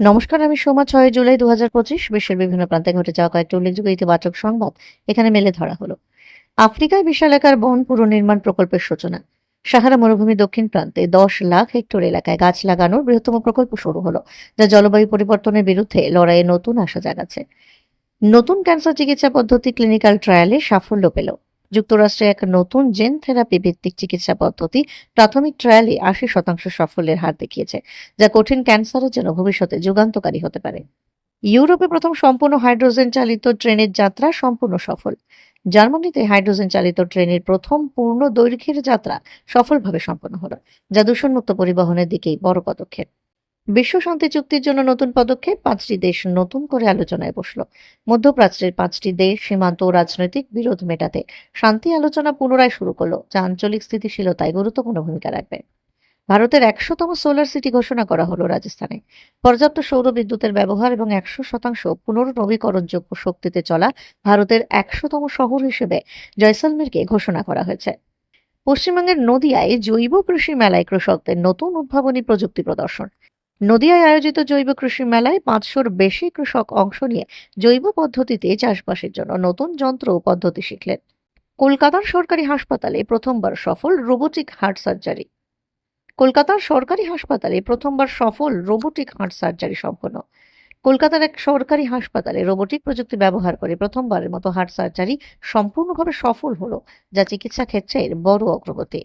নমস্কার, আমি সোমা ছয় জুলাই দু হাজার পঁচিশ বিশ্বের বিভিন্ন প্রান্তে ঘটে যাওয়া কয়েকটি উল্লেখযোগ্য ইতিবাচক সংবাদ। এখানে মেলে ধরা হলো। আফ্রিকায় বিশালাকার বন পুনর্নির্মাণ প্রকল্পের সূচনা। সাহারা মরুভূমি দক্ষিণ প্রান্তে দশ লাখ হেক্টর এলাকায় গাছ লাগানোর বৃহত্তম প্রকল্প শুরু হলো, যা জলবায়ু পরিবর্তনের বিরুদ্ধে লড়াইয়ে নতুন আশা জাগাচ্ছে। নতুন ক্যান্সার চিকিৎসা পদ্ধতি ক্লিনিক্যাল ট্রায়ালে সাফল্য পেল। যুক্তরাষ্ট্রে এক নতুন জেন থেরাপি ভিত্তিক চিকিৎসা পদ্ধতি প্রাথমিক ট্রায়ালে আশি শতাংশ সাফল্যের হার দেখিয়েছে, যা কঠিন ক্যান্সারের জন্য ভবিষ্যতে যুগান্তকারী হতে পারে। ইউরোপে প্রথম সম্পূর্ণ হাইড্রোজেন চালিত ট্রেনের যাত্রা সম্পূর্ণ সফল। জার্মানিতে হাইড্রোজেন চালিত ট্রেনের প্রথম পূর্ণ দৈর্ঘ্যের যাত্রা সফলভাবে সম্পন্ন হলো, যা দূষণমুক্ত পরিবহনের দিকেই বড় পদক্ষেপ। বিশ্ব শান্তি চুক্তির জন্য নতুন পদক্ষেপ পাঁচটি দেশ নতুন করে আলোচনায় বসল। মধ্যপ্রাচ্যের পাঁচটি দেশ সীমান্ত রাজনৈতিক বিরোধ মেটাতে শান্তি আলোচনা পুনরায় শুরু করল, যা আঞ্চলিক স্থিতিশীলতায় গুরুত্বপূর্ণ ভূমিকা রাখবে। ভারতের একশোতম সোলার সিটি ঘোষণা করা হলো রাজস্থানে। পর্যাপ্ত সৌর বিদ্যুতের ব্যবহার এবং একশো শতাংশ পুনর্নবীকরণযোগ্য শক্তিতে চলা ভারতের একশোতম শহর হিসেবে জয়সলমেরকে ঘোষণা করা হয়েছে। পশ্চিমবঙ্গের নদিয়ায় জৈব কৃষি মেলায় কৃষকদের নতুন উদ্ভাবনী প্রযুক্তি প্রদর্শন। নদিয়ায় আয়োজিত জৈব কৃষি মেলায় পাঁচশোর বেশি কৃষক অংশ নিয়ে জৈব পদ্ধতিতে চাষবাসের জন্য নতুন যন্ত্র পদ্ধতি শিখলেন। কলকাতার সরকারি হাসপাতালে প্রথমবার সফল রোবোটিক হার্ট সার্জারি। কলকাতার সরকারি হাসপাতালে প্রথমবার সফল রোবোটিক হার্ট সার্জারি সম্পন্ন। কলকাতার এক সরকারি হাসপাতালে রোবোটিক প্রযুক্তি ব্যবহার করে প্রথমবারের মতো হার্ট সার্জারি সম্পূর্ণভাবে সফল হলো, যা চিকিৎসা ক্ষেত্রের বড় অগ্রগতি।